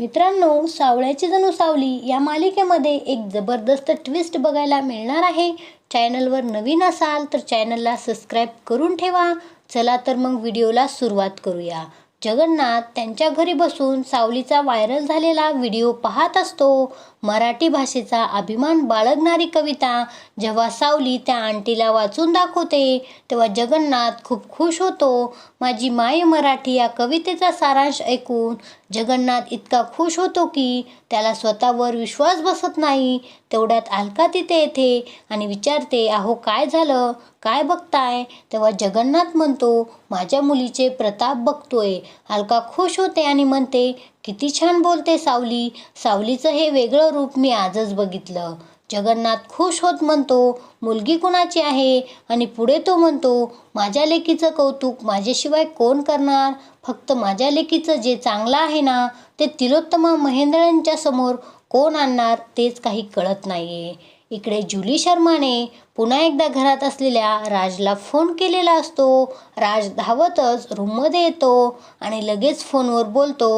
मित्रांनो सावळ्याची जणू सावली या मालिकेमध्ये एक जबरदस्त ट्विस्ट बघायला मिळणार आहे. चॅनलवर नवीन असाल तर चॅनलला सबस्क्राईब करून ठेवा. चला तर मग व्हिडिओला सुरुवात करूया. जगन्नाथ त्यांच्या घरी बसून सावलीचा व्हायरल झालेला व्हिडिओ पाहत असतो. मराठी भाषेचा अभिमान बाळगणारी कविता जेव्हा सावली त्या आंटीला वाचून दाखवते तेव्हा जगन्नाथ खूप खुश होतो. माझी माय मराठी या कवितेचा सारांश ऐकून जगन्नाथ इतका खुश होतो की त्याला स्वतःवर विश्वास बसत नाही. तेवढ्यात अलका तिथे येते आणि विचारते अहो काय झालं? काय बघताय? तेव्हा जगन्नाथ म्हणतो माझ्या मुलीचे प्रताप बघतोय. अलका खुश होते आणि म्हणते किती छान बोलते सावली. सावलीचं हे वेगळं रूप मी आजच बघितलं. जगन्नाथ खुश होत म्हणतो मुलगी कुणाची आहे? आणि पुढे तो म्हणतो माझ्या लेकीचं कौतुक माझ्याशिवाय कोण करणार? फक्त माझ्या लेकीचं जे चांगलं आहे ना ते तिलोत्तमा महेंद्रांच्या समोर कोण आणणार तेच काही कळत नाही आहे इकडे जुली शर्माने पुन्हा एकदा घरात असलेल्या राजला फोन केलेला असतो. राज धावतच रूममध्ये येतो आणि लगेच फोनवर बोलतो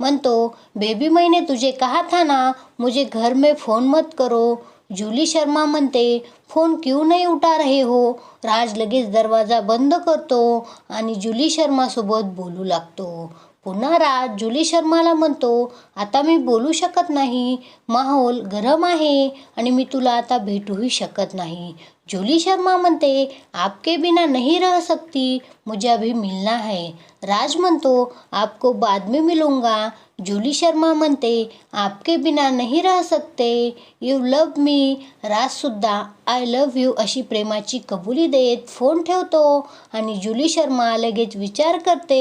म्हणतो बेबी मैंने तुझे कहा था ना मुझे घर में फ़ोन मत करो. जुली शर्मा म्हणते फोन क्यों नहीं उठा रहे हो? राज लगेच दरवाजा बंद करतो आणि जुली शर्मासोबत बोलू लागतो. पुन्हा राज जुली शर्माला म्हणतो आता मी बोलू शकत नाही. माहोल गरम आहे आणि मी तुला आता भेटूही शकत नाही. जुली शर्मा म्हणते आपके बिना नहीं रह सकती. मुझे अभी मिलना है. राज म्हणतो आपको बाद में मिलूंगा. जुली शर्मा म्हणते आपके बिना नहीं राह सकते. यू लव मी राजसुद्धा आय लव यू अशी प्रेमाची कबुली देत फोन ठेवतो आणि जुली शर्मा लगेच विचार करते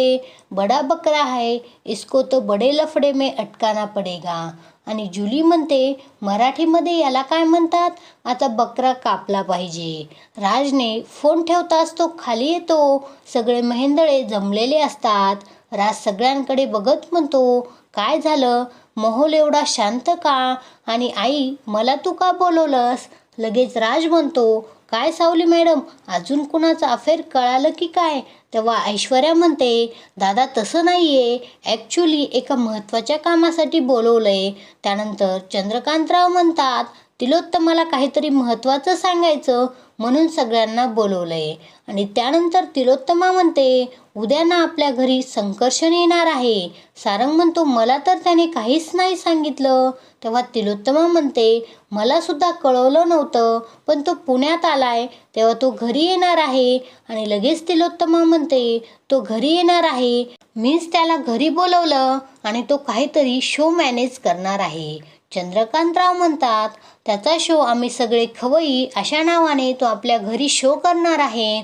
बडा बकरा है इसको तो बडे लफडे में अटकाना पडेगा. आणि जुली म्हणते मराठीमध्ये याला काय म्हणतात? आता बकरा कापला पाहिजे. राजने फोन ठेवताच तो खाली येतो. सगळे महेंदळे जमलेले असतात. राज सगळ्यांकडे बघत म्हणतो काय झालं? मोहोल एवढा शांत का? आणि आई मला तू का बोलवलंस? लगेच राज म्हणतो काय सावली मॅडम अजून कुणाचं अफेअर कळालं की काय? तेव्हा ऐश्वर्या म्हणते दादा तसं नाही आहे ॲक्च्युली एका महत्त्वाच्या कामासाठी बोलवलं आहे त्यानंतर चंद्रकांतराव म्हणतात तिलोत्तमाला काहीतरी महत्त्वाचं सांगायचं. म्हणून सगळ्यांना बोलवलं आहे आणि त्यानंतर तिलोत्तमा म्हणते उद्या ना आपल्या घरी संकर्षण येणार आहे. सारंग म्हणतो मला तर त्याने काहीच नाही सांगितलं. तेव्हा तिलोत्तमा म्हणते मला सुद्धा कळवलं नव्हतं पण तो पुण्यात आलाय. तेव्हा तो घरी येणार आहे. आणि लगेच तिलोत्तमा म्हणते तो घरी येणार आहे. मीच त्याला घरी बोलवलं आणि तो काहीतरी शो मॅनेज करणार आहे. चंद्रकांतराव म्हणतात त्याचा शो आम्ही सगळे खवई अशा नावाने तो आपल्या घरी शो करणार आहे.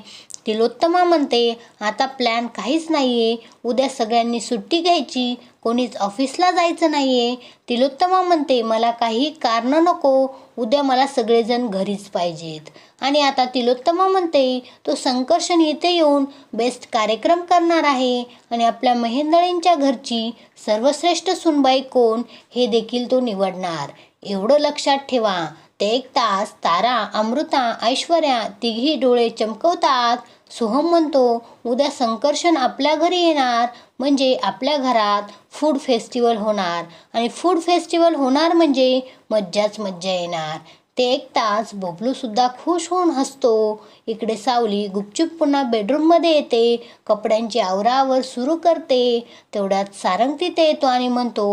तिलोत्तमा म्हणते आता प्लॅन काहीच नाही आहे उद्या सगळ्यांनी सुट्टी घ्यायची कोणीच ऑफिसला जायचं नाही आहे तिलोत्तमा म्हणते मला काही कारणं नको उद्या मला सगळेजण घरीच पाहिजेत. आणि आता तिलोत्तमा म्हणते तो संकर्षण इथे येऊन बेस्ट कार्यक्रम करणार आहे. आणि आपल्या महेंदळींच्या घरची सर्वश्रेष्ठ सुनबाई कोण हे देखील तो निवडणार. एवढं लक्षात ठेवा. ते एक तास तारा अमृता ऐश्वर्या तिघी डोळे चमकवतात. सोहम म्हणतो उद्या संकर्षण आपल्या घरी येणार. म्हणजे आपल्या घरात फूड फेस्टिवल होणार. आणि फूड फेस्टिवल होणार म्हणजे मज्जाच मज्जा येणार. ते एक तास बबलूसुद्धा खुश होऊन हसतो. इकडे सावली गुपचूप पुन्हा बेडरूममध्ये येते. कपड्यांची आवरावर सुरू करते. तेवढ्यात सारंग तिथे येतो आणि म्हणतो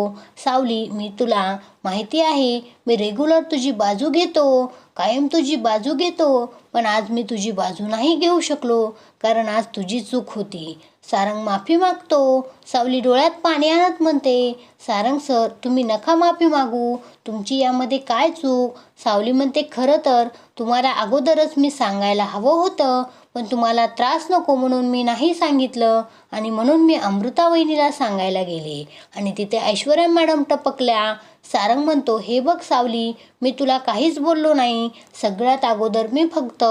सावली मी तुला माहिती आहे मी रेग्युलर तुझी बाजू घेतो. कायम तुझी बाजू घेतो. पण आज मी तुझी बाजू नाही घेऊ शकलो कारण आज तुझी चूक होती. सारंग माफी मागतो. सावली डोळ्यात पाणी आणत म्हणते सारंग सर तुम्ही नका माफी मागू. तुमची यामध्ये काय चूक? सावली म्हणते खरं तर तुम्हाला अगोदरच मी सांगायला हवं होतं पण तुम्हाला त्रास नको म्हणून मी नाही सांगितलं आणि म्हणून मी अमृता वहिनीला सांगायला गेले. आणि तिथे ऐश्वर्या मॅडम टपकल्या. सारंग म्हणतो हे बघ सावली मी तुला काहीच बोललो नाही. सगळ्यात अगोदर मी फक्त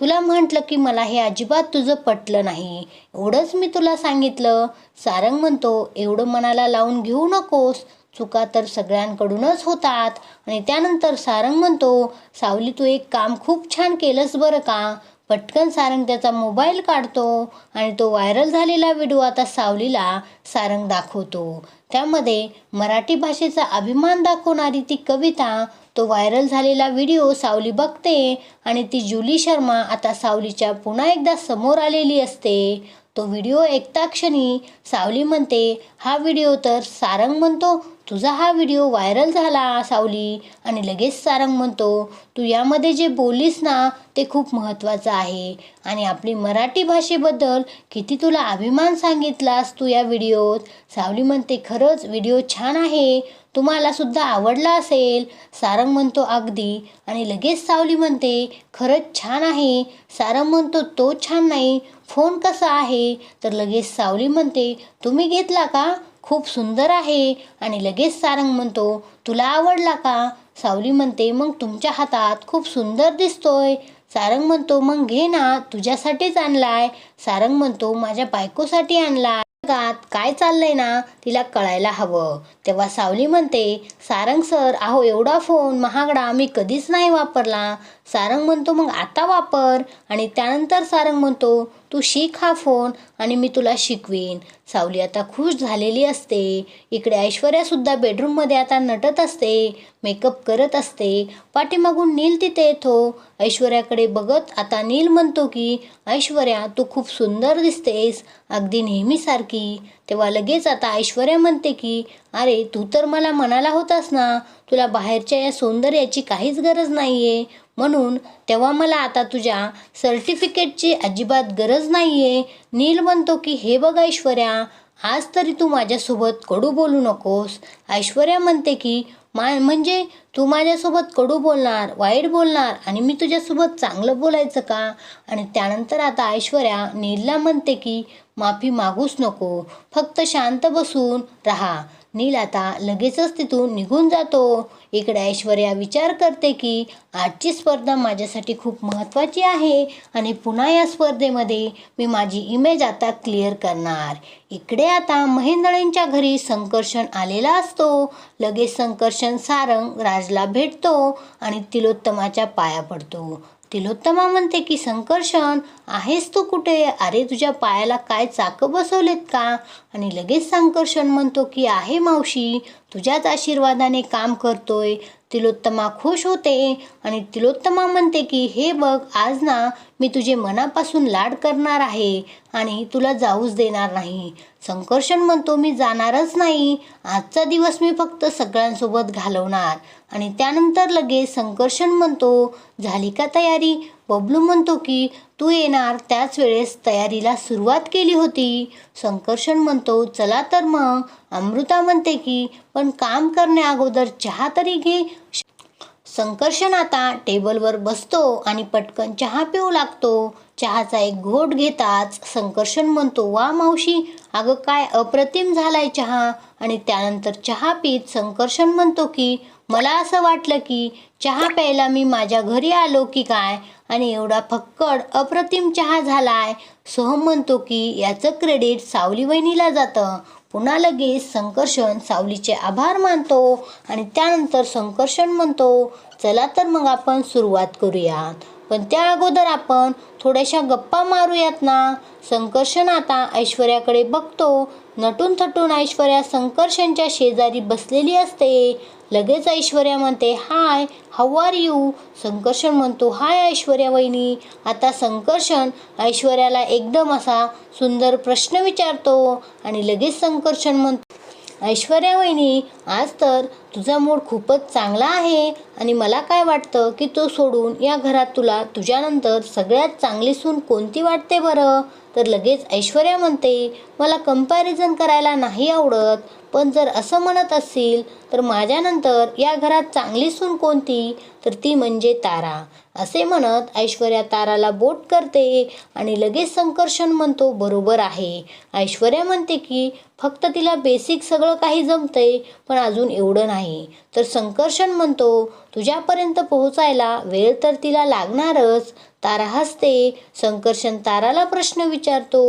तुला म्हटलं की मला हे अजिबात तुझं पटलं नाही. एवढंच मी तुला सांगितलं. सारंग म्हणतो एवढं मनाला लावून घेऊ नकोस. चुका तर सगळ्यांकडूनच होतात. आणि त्यानंतर सारंग म्हणतो सावली तू एक काम खूप छान केलंस बरं का? पटकन सारंग त्याचा मोबाईल काढतो आणि तो व्हायरल झालेला व्हिडिओ आता सावलीला सारंग दाखवतो. त्यामध्ये मराठी भाषेचा अभिमान दाखवणारी ती कविता तो व्हायरल झालेला व्हिडिओ सावली बघते आणि ती जुली शर्मा आता सावलीच्या पुन्हा एकदा समोर आलेली असते. तो व्हिडिओ ऐकता क्षणी सावली म्हणते हा व्हिडिओ तर सारंग म्हणतो तुझा हा व्हिडिओ व्हायरल झाला सावली. आणि लगेच सारंग म्हणतो तू यामध्ये जे बोलीस ना ते खूप महत्त्वाचं आहे. आणि आपली मराठी भाषेबद्दल किती तुला अभिमान सांगितलास तू या व्हिडिओत? सावली म्हणते खरंच व्हिडिओ छान आहे. तुम्हाला सुद्धा आवडला असेल. सारंग म्हणतो अगदी. आणि लगेच सावली म्हणते खरंच छान आहे. सारंग म्हणतो तो छान नाही. फोन कसा आहे? तर लगेच सावली म्हणते तुम्ही घेतला का? खूप सुंदर आहे आणि लगेच सारंग म्हणतो तुला आवडला का? सावली म्हणते मग तुमच्या हातात खूप सुंदर दिसतोय. सारंग म्हणतो मग घे ना तुझ्यासाठीच आणलाय. सारंग म्हणतो माझ्या बायकोसाठी आणलाय. जगात काय चाललंय ना तिला कळायला हवं. तेव्हा सावली म्हणते सारंग सर अहो एवढा फोन महागडा मी कधीच नाही वापरला. सारंग म्हणतो मग आता वापर. आणि त्यानंतर सारंग म्हणतो तू शिक हा फोन आणि मी तुला शिकवीन. सावली आता खुश झालेली असते. इकडे ऐश्वर्यासुद्धा बेडरूममध्ये आता नटत असते मेकअप करत असते. पाठीमागून नील तिथे येतो. ऐश्वर्याकडे बघत आता नील म्हणतो की ऐश्वर्या तू खूप सुंदर दिसतेस अगदी नेहमीसारखी. तेव्हा लगेच आता ऐश्वर्या म्हणते की अरे तू तर मला म्हणाला होतास ना तुला बाहेरच्या या सौंदर्याची काहीच गरज नाही आहे म्हणून तेव्हा मला आता तुझ्या सर्टिफिकेटची अजिबात गरज नाही आहे नील म्हणतो की हे बघ ऐश्वर्या आज तरी तू माझ्यासोबत कडू बोलू नकोस. ऐश्वर्या म्हणते की मा म्हणजे तू माझ्यासोबत कडू बोलणार वाईट बोलणार आणि मी तुझ्यासोबत चांगलं बोलायचं का? आणि त्यानंतर आता ऐश्वर्या नीलला म्हणते की माफी मागूच नको. फक्त शांत बसून राहा. नील आता लगेचच तिथून निघून जातो. इकडे ऐश्वर्या विचार करते की आजची स्पर्धा माझ्यासाठी खूप महत्त्वाची आहे आणि पुन्हा या स्पर्धेमध्ये मी माझी इमेज आता क्लिअर करणार. इकडे आता महेंद्रेंच्या घरी संकर्षण आलेला असतो. लगेच संकर्षण सारंग राजला भेटतो आणि तिलोत्तमाच्या पाया पडतो. तिलोत्तमा म्हणते की संकर्षण आहेस तू कुठे? अरे तुझ्या पायाला काय चाकं बसवलेत का? आणि लगेच संकर्षण म्हणतो की आहे मावशी तुझ्याच आशीर्वादाने काम करतोय. तिलोत्तमा खुश होते आणि तिलोत्तमा म्हणते की हे बघ आज ना मी तुझे मनापासून लाड करणार आहे आणि तुला जाऊच देणार नाही. संकर्षण म्हणतो मी जाणारच नाही. आजचा दिवस मी फक्त सगळ्यांसोबत घालवणार. आणि त्यानंतर लगेच संकर्षण म्हणतो झाली का तयारी? बबलू म्हणतो की तू येणार त्याच वेळेस तयारीला सुरुवात केली होती. संकर्षण म्हणतो चला तर मग. अमृता म्हणते की पण काम करण्या अगोदर चहा तरी घे. संकर्षण आता टेबलवर बसतो आणि पटकन चहा पिऊ लागतो. चहाचा एक घोट घेताच संकर्षण म्हणतो वा मावशी अगं काय अप्रतिम झालाय चहा. आणि त्यानंतर चहा पीत संकर्षण म्हणतो की मला असं वाटलं की चहा प्यायला मी माझ्या घरी आलो की काय? आणि एवढा फक्कड अप्रतिम चहा झालाय. सोहम म्हणतो की याचं क्रेडिट सावली वहिनीला जातं. पुन्हा लगेच संकर्षण सावलीचे आभार मानतो आणि त्यानंतर संकर्षण म्हणतो चला तर मग आपण सुरुवात करूयात पण त्या अगोदर आपण थोड्याशा गप्पा मारूयात ना. संकर्षण आता ऐश्वर्याकडे बघतो. नटून थटून ऐश्वर्या संकर्षणच्या शेजारी बसलेली असते. लगेच ऐश्वर्या म्हणते हाय हाऊ आर यू संकर्षण म्हणतो हाय ऐश्वर्या वहिनी. आता संकर्षण ऐश्वर्याला एकदम असा सुंदर प्रश्न विचारतो आणि लगेच संकर्षण म्हणतो ऐश्वर्या वहिनी आज तर तुझा मूड खूपच चांगला आहे आणि मला काय वाटतं की तो सोडून या घरात तुला तुझ्यानंतर सगळ्यात चांगली सून कोणती वाटते बरं? तर लगेच ऐश्वर्या म्हणते मला कंपॅरिझन करायला नाही आवडत पण जर असं म्हणत असतील तर माझ्यानंतर या घरात चांगली सून कोणती? तर ती म्हणजे तारा. असे म्हणत ऐश्वर्या ताराला बोट करते आणि लगेच संकर्षण म्हणतो बरोबर आहे. ऐश्वर्या म्हणते की फक्त तिला बेसिक सगळं काही जमतंय पण अजून एवढं नाही. तर संकर्षण म्हणतो तुझ्यापर्यंत पोहोचायला वेळ तर तिला लागणारच तारा हसते संकर्षण ताराला प्रश्न विचारतो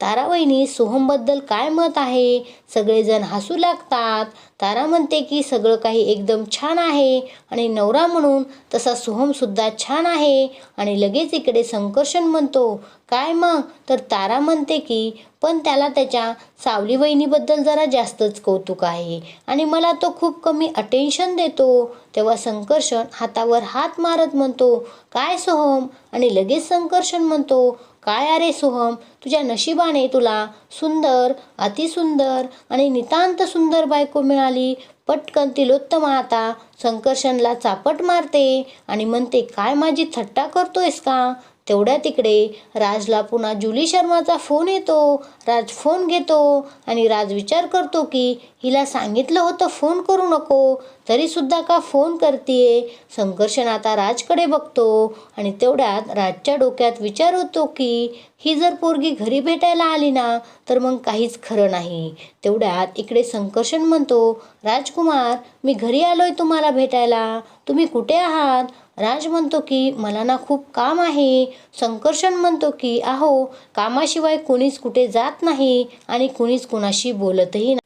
तारा वहिनी सोहमबद्दल काय मत आहे? सगळेजण हसू लागतात. तारा म्हणते की सगळं काही एकदम छान आहे आणि नवरा म्हणून तसा सोहमसुद्धा छान आहे आणि लगेच इकडे संकर्षण म्हणतो काय मग? तर तारा म्हणते की पण त्याला त्याच्या सावली वहिनीबद्दल जरा जास्तच कौतुक आहे आणि मला तो खूप कमी अटेन्शन देतो. तेव्हा संकर्षण हातावर हात मारत म्हणतो काय सोहम आणि लगेच संकर्षण म्हणतो काय अरे सोहम तुझ्या नशिबाने तुला सुंदर अतिसुंदर आणि नितांत सुंदर बायको मिळाली. पटकन तिलोत्तम आता संकर्षणला चापट मारते आणि म्हणते काय माझी थट्टा करतोयस का? तेवढ्या तिकडे राजला पुन्हा जुली शर्माचा फोन येतो. राज फोन घेतो आणि राज विचार करतो की हिला सांगितलं होतं फोन करू नको तरीसुद्धा का फोन करते संकर्षण आता राजकडे बघतो आणि तेवढ्यात राजच्या डोक्यात विचार होतो की ही जर पोरगी घरी भेटायला आली ना तर मग काहीच खरं नाही. तेवढ्यात इकडे संकर्षण म्हणतो राजकुमार मी घरी आलोय तुम्हाला भेटायला. तुम्ही कुठे आहात? राज म्हणतो की मला ना खूप काम आहे. संकर्षण म्हणतो की अहो कामाशिवाय कुणीच कुठे जात नाही आणि कुणीच कुणाशी बोलतही नाही.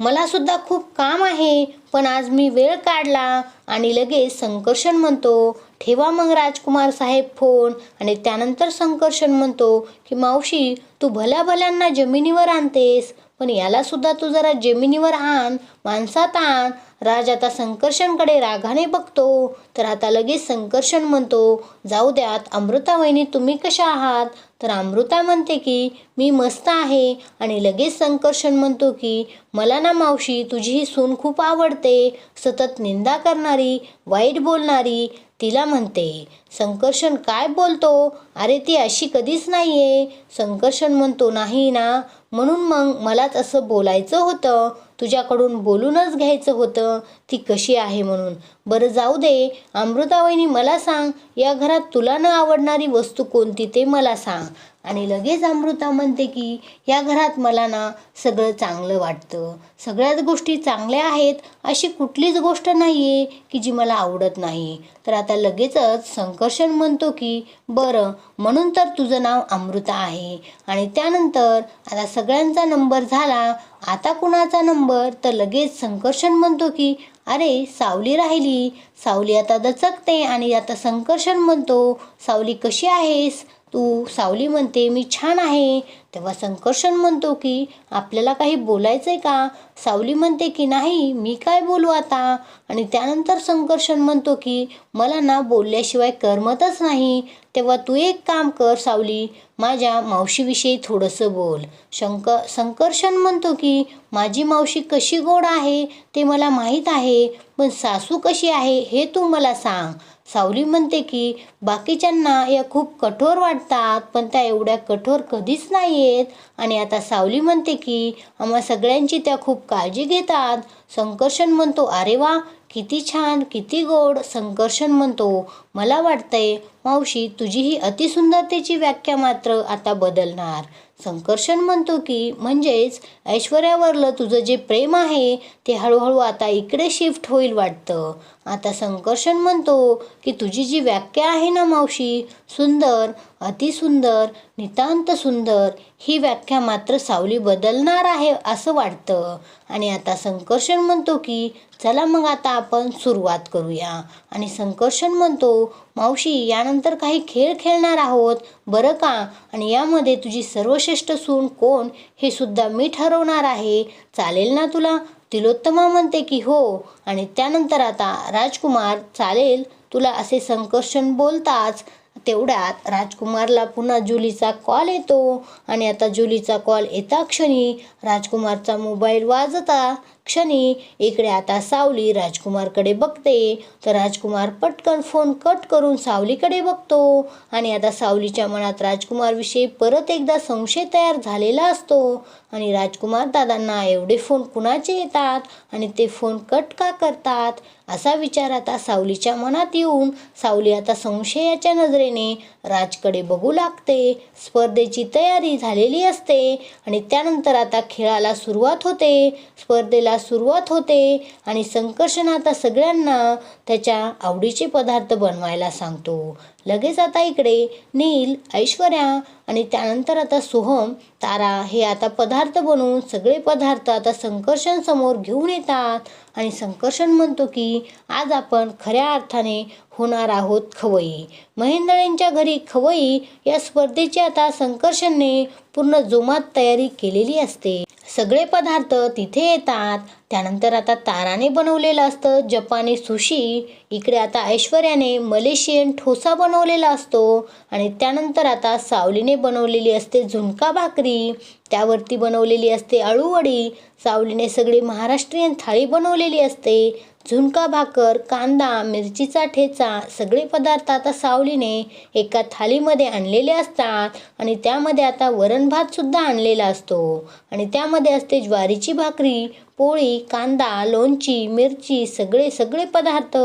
मला सुद्धा खूप काम आहे पण आज मी वेळ काढला आणि लगेच संकर्षण म्हणतो. ठेवा मग राजकुमार साहेब फोन. आणि त्यानंतर संकर्षण म्हणतो की मावशी तू भल्या भल्यांना जमिनीवर आणतेस. पण याला सुद्धा तू जरा जमिनीवर आण माणसात आण. राज आता संकर्षणकडे रागाने बघतो तर आता लगेच संकर्षण म्हणतो जाऊ द्यात अमृता वहिनी तुम्ही कशा आहात? तर अमृता म्हणते की मी मस्त आहे. आणि लगेच संकर्षण म्हणतो की मला ना मावशी तुझी ही सून खूप आवडते. सतत निंदा करणारी वाईट बोलणारी तिला म्हणते संकर्षण काय बोलतो? अरे ती अशी कधीच नाही आहे संकर्षण म्हणतो नाही ना. म्हणून मग मलाच असं बोलायचं होतं. तुझ्याकडून बोलूनच घ्यायचं होतं. ती कशी आहे म्हणून. बरं जाऊ दे. अमृतावहिनी मला सांग. या घरात तुला न आवडणारी वस्तू कोणती ते मला सांग. आणि लगेच अमृता म्हणते की या घरात मला ना सगळं चांगलं वाटतं. सगळ्याच गोष्टी चांगल्या आहेत. अशी कुठलीच गोष्ट नाही आहे की जी मला आवडत नाही तर आता लगेचच संकर्षण म्हणतो की बरं म्हणून तर तुझं नाव अमृता आहे. आणि त्यानंतर आता सगळ्यांचा नंबर झाला. आता कुणाचा नंबर? तर लगेच संकर्षण म्हणतो की अरे सावली राहिली. सावली आता दचकते आणि आता संकर्षण म्हणतो सावली कशी आहेस? तू सावली म्हणते मी छान आहे. तेव्हा संकर्षण म्हणतो की आपल्याला काही बोलायचं आहे का? सावली म्हणते की नाही मी काय बोलू आता? आणि त्यानंतर संकर्षण म्हणतो की मला ना बोलल्याशिवाय करमतच नाही. तेव्हा तू एक काम कर सावली माझ्या मावशीविषयी थोडंसं बोल. शंक संकर्षण म्हणतो की माझी मावशी कशी गोड आहे ते मला माहीत आहे पण सासू कशी आहे हे तू मला सांग. सावली म्हणते की बाकीच्यांना या खूप कठोर वाटतात पण त्या एवढ्या कठोर कधीच नाही आहेत आणि आता सावली म्हणते की आम्हा सगळ्यांची त्या खूप काळजी घेतात. संकर्षण म्हणतो अरे वा किती छान किती गोड. संकर्षण म्हणतो मला वाटतंय मावशी तुझी ही अतिसुंदरतेची व्याख्या मात्र आता बदलणार. संकर्षण म्हणतो की म्हणजेच ऐश्वर्यावरलं तुझं जे प्रेम आहे ते हळूहळू आता इकडे शिफ्ट होईल वाटतं. आता संकर्षण म्हणतो की तुझी जी व्याख्या आहे ना मावशी सुंदर अतिसुंदर नितांत सुंदर ही व्याख्या मात्र सावली बदलणार आहे असं वाटतं. आणि आता संकर्षण म्हणतो की चला मग आता आपण सुरुवात करूया. आणि संकर्षण म्हणतो मावशी यानंतर काही खेळ खेळणार आहोत. बरं का? आणि यामध्ये तुझी सर्वश्रेष्ठ सून कोण? हे सुद्धा मी ठरवणार आहे. चालेल ना तुला? तिलोत्तमा म्हणते की हो. आणि त्यानंतर आता राजकुमार चालेल? तुला असे संकर्षण बोलताच तेवढ्यात राजकुमारला पुन्हा जुलीचा कॉल येतो. आणि आता जुलीचा कॉल येता क्षणी राजकुमारचा मोबाईल वाजता क्षणी इकडे आता सावली राजकुमारकडे बघते. तर राजकुमार पटकन फोन कट करून सावलीकडे बघतो. आणि आता सावलीच्या मनात राजकुमारविषयी परत एकदा संशय तयार झालेला असतो. आणि राजकुमार दादांना एवढे फोन कुणाचे येतात? आणि ते फोन कट का करतात? असा विचार आता सावलीच्या मनात येऊन सावली आता संशयाच्या नजरेने राजकडे बघू लागते. स्पर्धेची तयारी झालेली असते. आणि त्यानंतर आता खेळाला सुरुवात होते. स्पर्धेला सुरुवात होते आणि संकर्षण आता सगळ्यांना त्याच्या आवडीचे पदार्थ बनवायला सांगतो. लगेच आता इकडे नील ऐश्वर्या आणि त्यानंतर आता सोहम तारा हे आता पदार्थ बनवून सगळे पदार्थ आता संकर्षण समोर घेऊन येतात आणि संकर्षण म्हणतो की आज आपण खऱ्या अर्थाने होणार आहोत खवई. यांच्या घरी खवई या स्पर्धेची आता संकर्षणने पूर्ण जोमात तयारी केलेली असते. सगळे पदार्थ तिथे येतात. त्यानंतर आता ताराने बनवलेलं असतं जपानी सुशी. इकडे आता ऐश्वर्याने मलेशियन ठोसा बनवलेला असतो. आणि त्यानंतर आता सावलीने बनवलेली असते झुणका भाकरी. त्यावरती बनवलेली असते अळूवडी सावलीने सगळी महाराष्ट्रीयन थाळी बनवलेली असते. झुणका भाकर कांदा मिरचीचा ठेचा सगळे पदार्थ आता सावलीने एका थालीमध्ये आणलेले असतात आणि त्यामध्ये आता वरण भातसुद्धा आणलेला असतो. आणि त्यामध्ये असते ज्वारीची भाकरी पोळी कांदा लोणची मिरची सगळे सगळे पदार्थ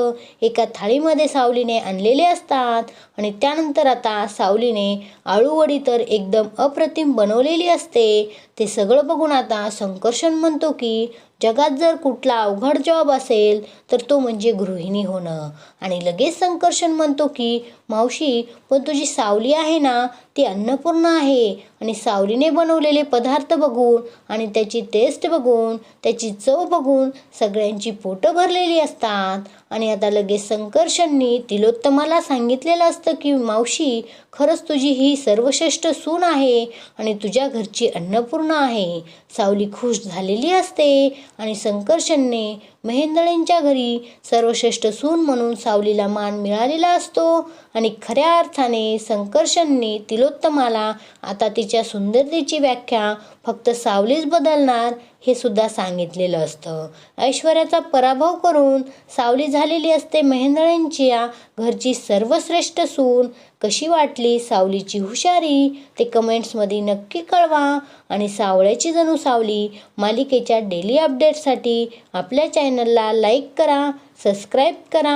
एका थाळीमध्ये सावलीने आणलेले असतात. आणि त्यानंतर आता सावलीने आळूवडी तर एकदम अप्रतिम बनवलेली असते. ते सगळं बघून आता संकर्षण म्हणतो की जगात जर कुठला अवघड जॉब असेल तर तो म्हणजे गृहिणी होणं. आणि लगेच संकर्षण म्हणतो की मावशी पण तुझी सावली आहे ना ती अन्नपूर्ण आहे. आणि सावलीने बनवलेले पदार्थ बघून आणि त्याची टेस्ट बघून त्याची चव बघून सगळ्यांची पोटं भरलेली असतात. आणि आता लगेच संकर्षणनी तिलोत्तमाला सांगितलेलं असतं की मावशी खरंच तुझी ही सर्वश्रेष्ठ सून आहे आणि तुझ्या घरची अन्नपूर्ण आहे. सावली खुश झालेली असते आणि संकर्षणने महेंदळेंच्या घरी सर्वश्रेष्ठ सून म्हणून सावलीला मान मिळालेला असतो आणि खऱ्या अर्थाने संकर्षणने तिलोत्तमाला आता तिच्या सुंदरतेची व्याख्या फक्त सावलीच बदलणार हे सुद्धा सांगितलेलं असतं. ऐश्वर्याचा पराभव करून सावली झालेली असते महेंदळेंच्या घरची सर्वश्रेष्ठ सून कशी वाटली सावलीची हुशारी ते कमेंट्समध्ये नक्की कळवा. आणि सावळ्याची जणू सावली मालिकेच्या डेली अपडेटसाठी आपल्या चॅनलला लाईक करा सबस्क्राईब करा.